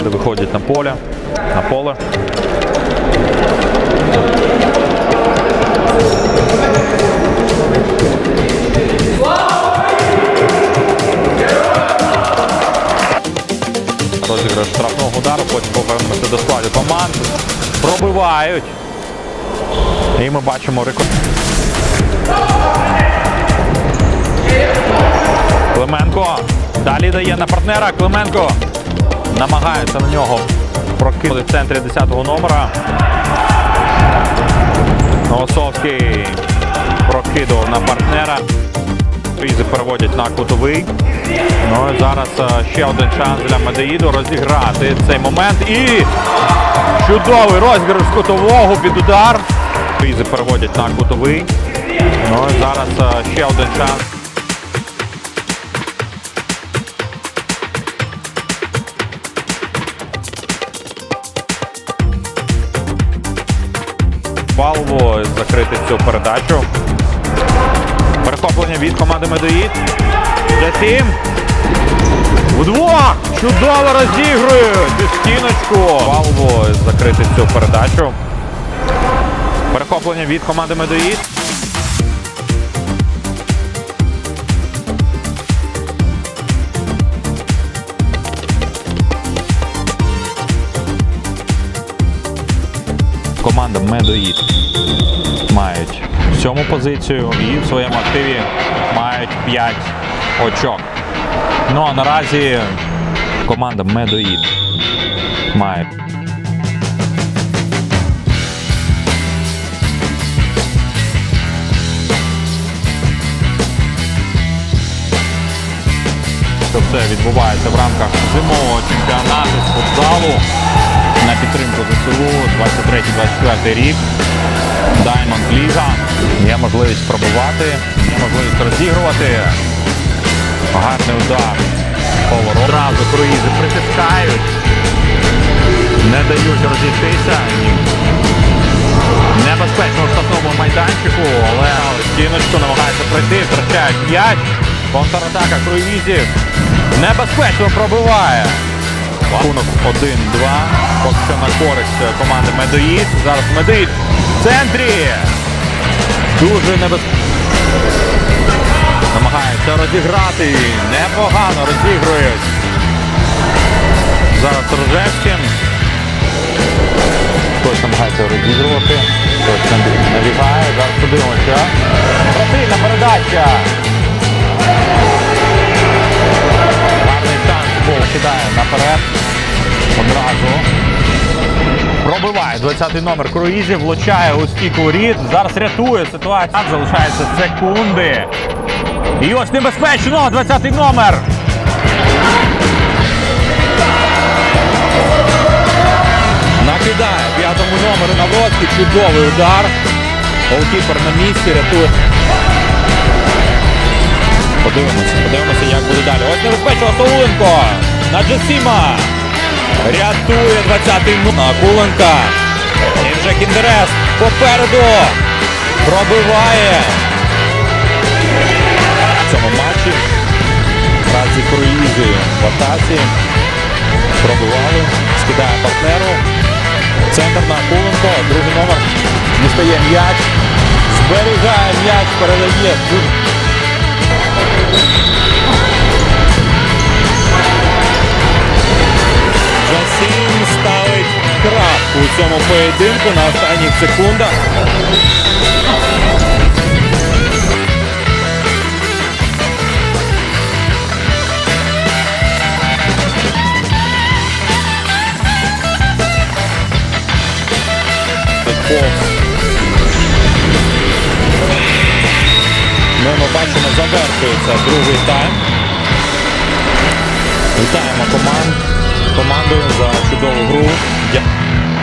виходять на поле. На поле. Розіграш штрафного удару, потім повернемося до складу команд. Пробивають. І ми бачимо рекорд. Клименко. Далі дає на партнера. Клименко намагається на нього прокинути в центрі 10-го номера. Голосовський прокидував на партнера. Візи переводять на кутовий. Ну і зараз е, ще один шанс для Медеїду розіграти цей момент. І чудовий розіграш з кутового під удар. Візи переводять на кутовий. Ну і зараз е, ще один шанс. Павло закрити цю передачу. Перехоплення від команди Медоїд. Затім. Вдвох! Чудово розігрують! Під стіночку. Павло закрити цю передачу. Перехоплення від команди Медоїд. Команда Медоїд мають сьому позицію і в своєму активі мають 5 очок. Ну а наразі команда Медоїд має. Це відбувається в рамках зимового чемпіонату з футзалу підтримку ЗСУ 23-24 рік. Diamond Ліга. Є можливість пробувати, є можливість розігрувати. Гарний удар. Поворот. Одразу круїзи притискають. Не дають розійтися. Небезпечно в штатному майданчику, але стіночку намагається пройти, втрачають 5. Контратака круїзів. Небезпечно пробиває. Рахунок 1-2. Поки що на користь команди Медоїд. Зараз Медоїд в центрі. Дуже небезпечно. Намагається розіграти. Непогано розігрують. Зараз Рожевським. Хтось намагається розігрувати. Хтось там набігає. Зараз подивимося. Красивна передача. 10 номер круїзі влучає у стійку. Зараз рятує ситуацію. залишається секунди. І ось небезпечно. 20-й номер. Накидає п'ятому номеру на водці. Чудовий удар. Голкіпер на місці рятує. Подивимося, подивимося, як буде далі. Ось небезпечно Солунко. На Джесіма. Рятує 20-й номер. Куленка. Вже Кіндерес попереду. Пробиває. В цьому матчі. Праці круїзи в атаці. Пробивали. Скидає партнеру. Центр на Акуленко. Другий номер. Дістає м'яч. Зберігає м'яч, передає. Цьому поєдинку на останніх секундах. Ну, ми бачимо, завершується другий тайм. Вітаємо команд, команду за чудову гру.